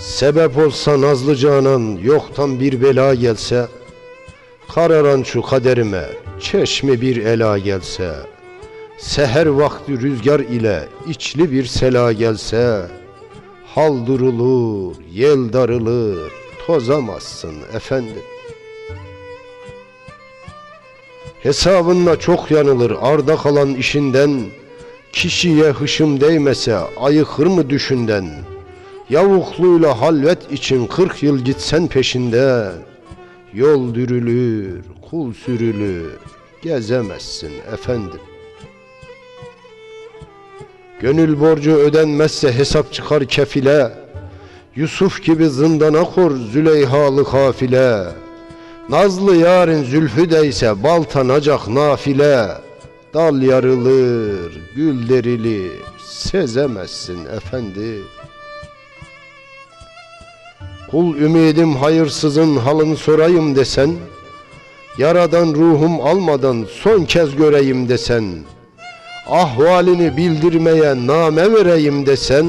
Sebep olsa nazlı canan yoktan bir bela gelse Kararan şu kaderime çeşme bir ela gelse Seher vakti rüzgar ile içli bir sela gelse Hal durulur, yel darılır, tozamazsın efendim. Hesabınla çok yanılır arda kalan işinden Kişiye hışım değmese ayıkır mı düşünden Yavukluyla halvet için kırk yıl gitsen peşinde. Yol dürülür, kul sürülür, gezemezsin efendim. Gönül borcu ödenmezse hesap çıkar kefile. Yusuf gibi zindana kor Züleyhalı kafile. Nazlı yarın zülfü değse baltanacak nafile. Dal yarılır, gül derilir, sezemezsin efendi Kul ümidim hayırsızın halını sorayım desen Yaradan ruhum almadan son kez göreyim desen Ahvalini bildirmeye name vereyim desen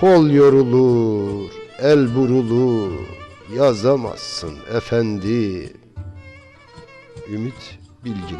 Kol yorulur, el burulur Yazamazsın efendi. Ümit Bilgin